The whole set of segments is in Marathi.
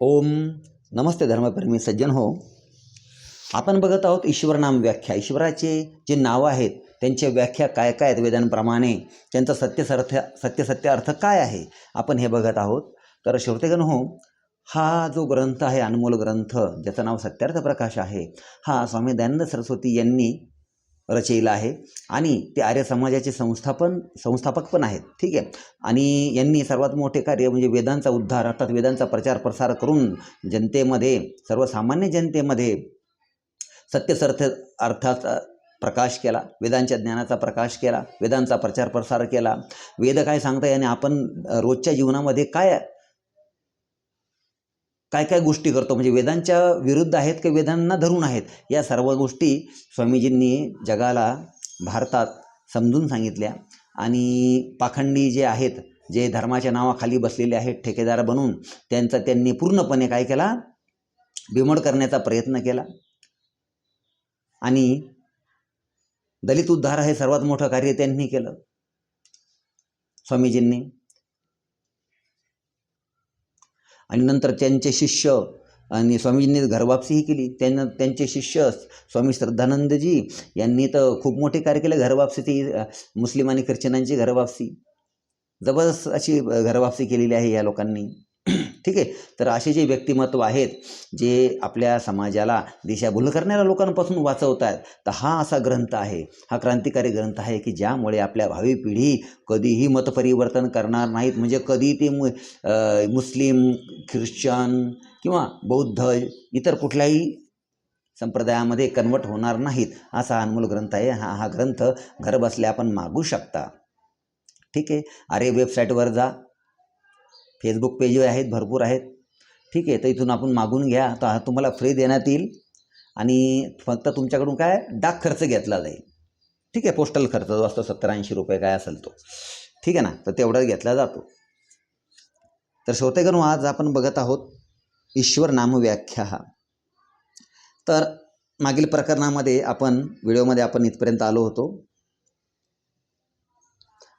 ओम नमस्ते धर्मप्रेमी सज्जन हो. आपण बघत आहोत ईश्वरनाम व्याख्या. ईश्वराचे जे नावं आहेत त्यांच्या व्याख्या काय काय आहेत वेदांप्रमाणे? त्यांचा सत्यसर्थ सत्यसत्य अर्थ काय आहे? आपण हे बघत आहोत. तर श्रोतेगण हो हा जो ग्रंथ आहे अनमोल ग्रंथ ज्याचं नाव सत्यार्थ प्रकाश आहे हा स्वामी दयानंद सरस्वती यांनी रचलेला आहे. आणि ते आर्य समाजाचे संस्थापन संस्थापक पण आहेत. ठीक आहे? आणि यांनी सर्वात मोठे कार्य म्हणजे वेदांचा उद्धार अर्थात वेदांचा प्रचार प्रसार करून जनतेमध्ये सर्वसामान्य जनतेमध्ये सत्यसर्थ अर्थाचा प्रकाश केला. वेदांच्या ज्ञानाचा प्रकाश केला. वेदांचा प्रचार प्रसार केला. वेद काय सांगता आणि आपण रोजच्या जीवनामध्ये काय काय काय गोष्टी करतो? म्हणजे वेदांच्या विरुद्ध आहेत की वेदांना धरून आहेत? या सर्व गोष्टी स्वामीजींनी जगाला भारतात समजून सांगितल्या आणि पाखंडी जे आहेत जे धर्माच्या नावाखाली बसलेले आहेत ठेकेदार बनून त्यांचा त्यांनी पूर्णपणे काय केला? बिमोड करण्याचा प्रयत्न केला. आणि दलित उद्धार हे सर्वात मोठं कार्य त्यांनी केलं. स्वामीजींनी आणि नंतर त्यांचे शिष्य आणि स्वामीजींनी घरवापसीही केली. त्यांना त्यांचे शिष्य स्वामी श्रद्धानंदजी यांनी तर खूप मोठे कार्य केले. घरवापसीची ती मुस्लिम आणि ख्रिश्चनांची घरवापसी जबरदस्त अशी घरवापसी केलेली आहे या लोकांनी. ठीक आहे? तर असे जे व्यक्तिमत्व आहेत जे आपल्या समाजाला दिशाभूल करणाऱ्या लोकांपासून वाचवत आहेत तर हा असा ग्रंथ आहे. हा क्रांतिकारी ग्रंथ आहे की ज्यामुळे आपल्या भावी पिढी कधीही मतपरिवर्तन करणार नाहीत. म्हणजे कधी ते मु मुस्लिम ख्रिश्चन किंवा बौद्ध इतर कुठल्याही संप्रदायामध्ये कन्वर्ट होणार नाहीत. असा अनमोल ग्रंथ आहे. हा हा ग्रंथ घरबसल्या आपण मागू शकता. ठीक आहे? अरे वेबसाईटवर जा. फेसबुक पेज आहेत भरपूर आहेत. ठीक आहे तर इथून आपण मागून घ्या. तर हा तुम्हाला फ्री देण्यात येईल. आणि फक्त तुमच्याकडून काय? डाक खर्च घेतला जाईल. ठीक आहे पोस्टल खर्च जो असतो सत्तर ऐंशी रुपये काय असेल तो. ठीक आहे ना? तर तेवढाच घेतला जातो. तर श्रोतेकरू आज आपण बघत आहोत ईश्वर नामव्याख्या हा तर मागील प्रकरणामध्ये आपण व्हिडिओमध्ये आपण इथपर्यंत आलो होतो.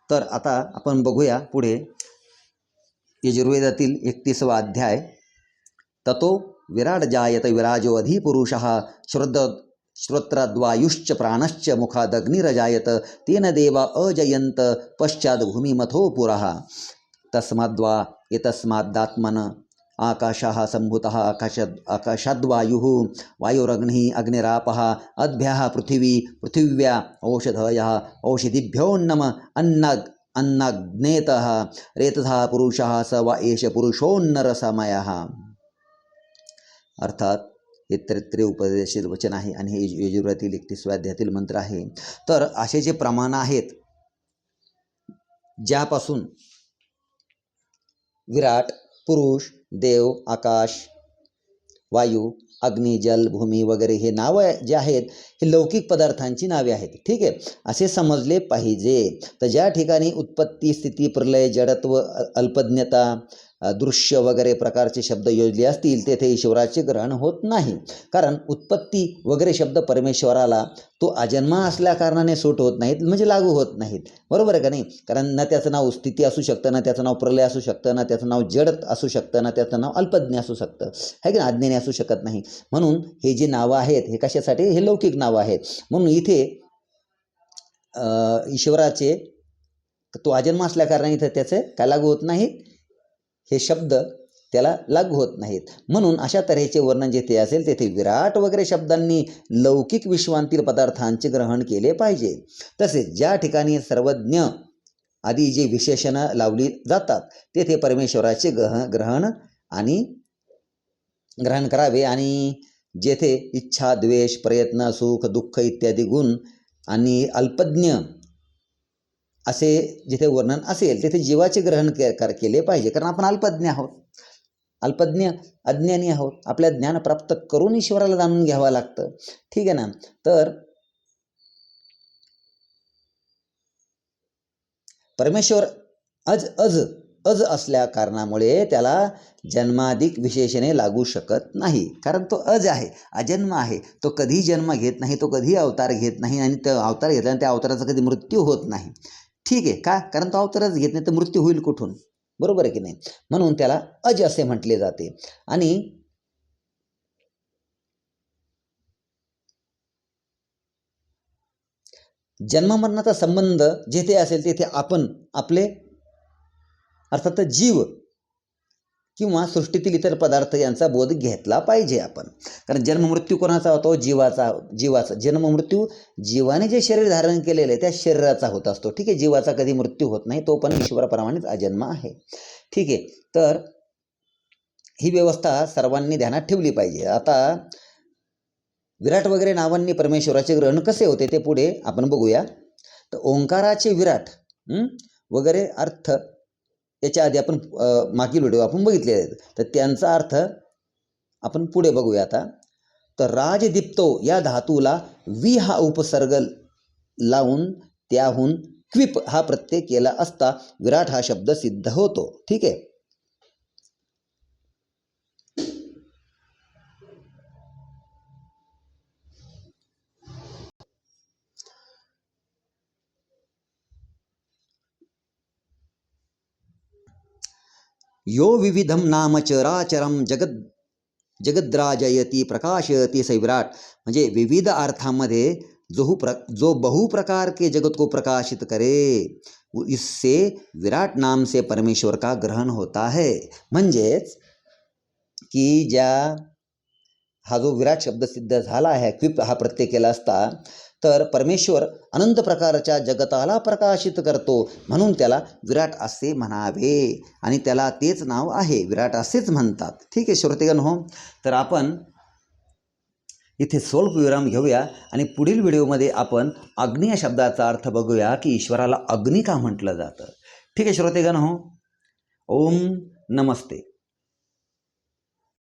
तर आता आपण बघूया पुढे. यजुर्वेदातील एकतीसवा अध्याय. ततो विराट जायत विराजो अधिपुरुष श्रद्ध श्रोत्रद्वायुश्च प्राणश्च मुखादग्निरजायत तेन देवा अजयंत पश्चाद भूमिमथो पुरः। तस्माद्वा एतस्माद्दात्मन आकाशः सम्भूतः आकाश आकाशाद्वायुः वायुरग्निः अग्निरापः अद्भ्यः पृथिवी पृथिव्या औषधयः औषधिभ्योन्नम अन्न अन्नग्नेतः रेतथा पुरुषः स वा एष पुरुषोन्नरसमयः। अर्थात हे त्रित्रे उपदेशील वचन आहे आणि हे यजु- यजुर्वेदातील एकतीसव्या अध्यायातील मंत्र आहे. तर असे जे प्रमाण आहेत ज्यापासून विराट पुरुष देव आकाश वायू अग्नी जल भूमी वगैरे हे नावं जे आहेत हे लौकिक पदार्थांची नावे आहेत. ठीक आहे? असे समजले पाहिजे. तर ज्या ठिकाणी उत्पत्ती स्थिती प्रलय जडत्व अ- अल्पज्ञता दृश्य वगैरे प्रकारचे शब्द योजले असतील तेथे ईश्वराचे ग्रहण होत नाही. कारण उत्पत्ती वगैरे शब्द परमेश्वराला तो अजन्मा असल्या कारणाने सूट होत नाहीत म्हणजे लागू होत नाहीत. बरोबर आहे का नाही? कारण ना त्याचं नाव स्थिती असू शकतं ना त्याचं नाव प्रलय असू शकतं ना त्याचं नाव जड असू शकतं ना त्याचं नाव अल्पज्ञ असू शकतं. आहे की ना अज्ञानी असू शकत नाही. म्हणून हे जे नावं आहेत हे कशासाठी? हे लौकिक नावं आहेत. म्हणून इथे ईश्वराचे तो अजन्म असल्या कारणाने इथं त्याचे काय लागू होत नाहीत? हे शब्द त्याला लागू होत नाहीत. म्हणून अशा तऱ्हेचे वर्णन जेथे असेल तेथे विराट वगैरे शब्दांनी लौकिक विश्वांतील पदार्थांचे ग्रहण केले पाहिजे. तसेच ज्या ठिकाणी सर्वज्ञ आदी जी विशेषणं लावली जातात तेथे परमेश्वराचे ग्रह ग्रहण आणि ग्रहण करावे आणि जेथे इच्छा द्वेष प्रयत्न सुख दुःख इत्यादी गुण आणि अल्पज्ञ असे जिथे वर्णन असेल तिथे जीवाचे ग्रहण के कर केले पाहिजे. कारण आपण अल्पज्ञ आहोत. अल्पज्ञ अज्ञानी आहोत. आपल्या ज्ञान प्राप्त करून ईश्वराला जाणून घ्यावं लागतं. ठीक आहे ना? तर परमेश्वर अज अज अज असल्या कारणामुळे त्याला जन्माधिक विशेषणे लागू शकत नाही. कारण तो अज आहे अजन्म आहे. तो कधी जन्म घेत नाही तो कधी अवतार घेत नाही आणि तो अवतार घेतला आणि त्या अवताराचा कधी मृत्यू होत नाही. ठीक आहे. का? कारण तो अवतारच घेत नाही तर मृत्यू होईल कुठून? बरोबर आहे की नाही? म्हणून त्याला अज असे म्हटले जाते. आणि जन्ममरणाचा संबंध जेथे असेल तेथे आपण आपले अर्थात जीव किंवा सृष्टीतील इतर पदार्थ यांचा बोध घेतला पाहिजे आपण. कारण जन्ममृत्यू कोणाचा होतो? जीवाचा जीवाचा. जन्ममृत्यू जीवाने जे शरीर धारण केलेलं आहे त्या शरीराचा होत असतो. ठीक आहे? जीवाचा कधी मृत्यू होत नाही तो पण ईश्वराप्रमाणेच अजन्म आहे. ठीक आहे? तर ही व्यवस्था सर्वांनी ध्यानात ठेवली पाहिजे. आता विराट वगैरे नावांनी परमेश्वराचे ग्रहण कसे होते ते पुढे आपण बघूया. तर ओंकाराचे विराट वगैरे अर्थ त्याच्या आधी आपण मागील व्हिडिओ आपण बघितले आहेत. तर त्यांचा अर्थ आपण पुढे बघूया आता. तर राजदीप्तो या धातूला वि हा उपसर्ग लावून त्याहून क्विप हा प्रत्यय केला असता विराट हा शब्द सिद्ध होतो. ठीक आहे? यो विविधम नाम चराचरम जगद जगद्राजयती प्रकाशयती सै विराट। म्हणजे विविध अर्थामध्ये जो प्र जो बहुप्रकार के जगत को प्रकाशित करे इससे विराट नाम से परमेश्वर का ग्रहण होता है। म्हणजेच की ज्या हा जो विराट शब्द सिद्ध झाला आहे क्विप हा प्रत्यय केला असता तर परमेश्वर अनंत प्रकारच्या जगताला प्रकाशित करतो. म्हणून त्याला विराट असे म्हणावे. आणि त्याला तेच नाव आहे विराट असेच म्हणतात. ठीक आहे श्रोतेगण हो. तर आपण इथे स्वल्प विराम घेऊया आणि पुढील व्हिडिओमध्ये आपण अग्नी या शब्दाचा अर्थ बघूया की ईश्वराला अग्नी का म्हटलं जातं. ठीक आहे श्रोतेगण हो. ओम नमस्ते.